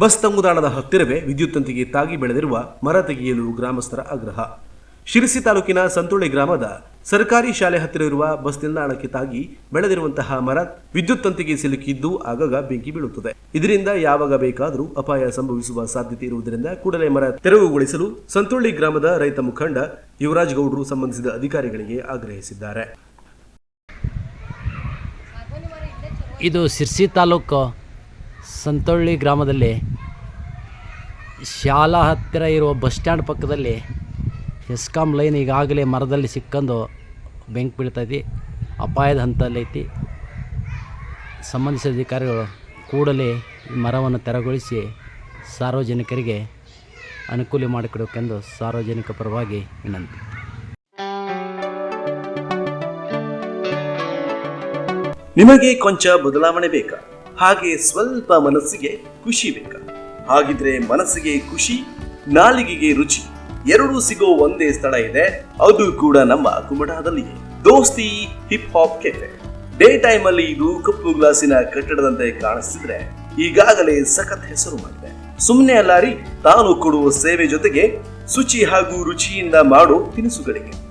Bus ತಂಗುದಾಣದ ಹತ್ತಿರವೇ ವಿದ್ಯುತ್ ತಂತಿಗೆ ತಾಗಿ ಬೆಳೆದಿರುವ ಮರ ತೆಗೆಯಲು ಗ್ರಾಮಸ್ಥರ ಆಗ್ರಹ. ಶಿರಸಿ ತಾಲೂಕಿನ ಸಂತುಳ್ಳಿ ಗ್ರಾಮದ ಸರ್ಕಾರಿ ಶಾಲೆ ಹತ್ತಿರ ಇರುವ ಬಸ್ ನಿಲ್ದಾಣಕ್ಕೆ ತಾಗಿ ಬೆಳೆದಿರುವಂತಹ ಮರ ವಿದ್ಯುತ್ ತಂತಿಗೆ ಸಿಲುಕಿದ್ದು ಆಗಾಗ ಬೆಂಕಿ ಬೀಳುತ್ತದೆ. ಇದರಿಂದ ಯಾವಾಗ ಬೇಕಾದರೂ ಅಪಾಯ ಸಂಭವಿಸುವ ಸಾಧ್ಯತೆ ಇರುವುದರಿಂದ ಕೂಡಲೇ ಮರ ತೆರವುಗೊಳಿಸಲು ಸಂತುಳ್ಳಿ ಗ್ರಾಮದ ರೈತ ಮುಖಂಡ ಯುವರಾಜ್ ಗೌಡರು ಸಂಬಂಧಿಸಿದ ಅಧಿಕಾರಿಗಳಿಗೆ ಆಗ್ರಹಿಸಿದ್ದಾರೆ. ಇದು ಸಿರ್ಸಿ ತಾಲೂಕು ಸಂತೊಳ್ಳಿ ಗ್ರಾಮದಲ್ಲಿ ಶಾಲಾ ಹತ್ತಿರ ಇರುವ ಬಸ್ ಸ್ಟ್ಯಾಂಡ್ ಪಕ್ಕದಲ್ಲಿ ಎಸ್ಕಾಮ್ ಲೈನ್ ಈಗಾಗಲೇ ಮರದಲ್ಲಿ ಸಿಕ್ಕಂದು ಬೆಂಕಿ ಬೀಳ್ತೈತಿ ಅಪಾಯದ ಹಂತದಲ್ಲೈತಿ ಸಂಬಂಧಿಸಿದ ಅಧಿಕಾರಿಗಳು ಕೂಡಲೇ ಈ ಮರವನ್ನು ತೆರವುಗೊಳಿಸಿ ಸಾರ್ವಜನಿಕರಿಗೆ ಅನುಕೂಲ ಮಾಡಿಕೊಡಬೇಕೆಂದು ಸಾರ್ವಜನಿಕ ಪರವಾಗಿ ವಿನಂತಿ. ನಿಮಗೆ ಕೊಂಚ ಬದಲಾವಣೆ ಬೇಕಾ? ಹಾಗೆ ಸ್ವಲ್ಪ ಮನಸ್ಸಿಗೆ ಖುಷಿ ಬೇಕಾ? ಹಾಗಿದ್ರೆ ಮನಸ್ಸಿಗೆ ಖುಷಿ, ನಾಲಿಗೆಗೆ ರುಚಿ, ಎರಡೂ ಸಿಗೋ ಒಂದೇ ಸ್ಥಳ ಇದೆ. ಅದು ಕೂಡ ನಮ್ಮ ಕುಮಟಾದಲ್ಲಿಯೇ Dosti hip hop cafe day time ಅಲ್ಲಿ ಇದು ಕಪ್ಪು ಗ್ಲಾಸಿನ ಕಟ್ಟಡದಂತೆ ಕಾಣಿಸ್ತಿದ್ರೆ ಈಗಾಗಲೇ ಸಖತ್ ಹೆಸರು ಮಾಡಿದೆ. ಸುಮ್ಮನೆ ಅಲ್ಲಾರಿ ತಾನು ಕೊಡುವ ಸೇವೆ ಜೊತೆಗೆ ಶುಚಿ ಹಾಗೂ ರುಚಿಯಿಂದ ಮಾಡೋ ತಿನಿಸುಗಳಿಗೆ.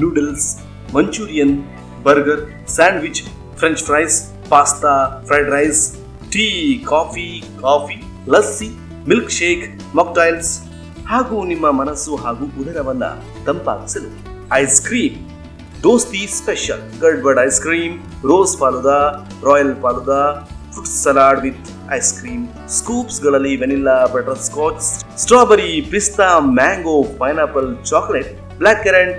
noodles manchurian burger sandwich french fries pasta fried rice tea coffee coffee lassi milk shake mocktails ಹಾಗೂ ನಿಮ್ಮ ಮನಸ್ಸು ಹಾಗೂ ಉದರವನ್ನ ತಂಪಾಗಿಸಲು ice cream Dosti special gadbad ice cream rose falooda royal falooda fruit salad with ice cream ಸ್ಕೂಪ್ಸ್ಗಳಲ್ಲಿ vanilla butterscotch strawberry pista mango pineapple chocolate black currant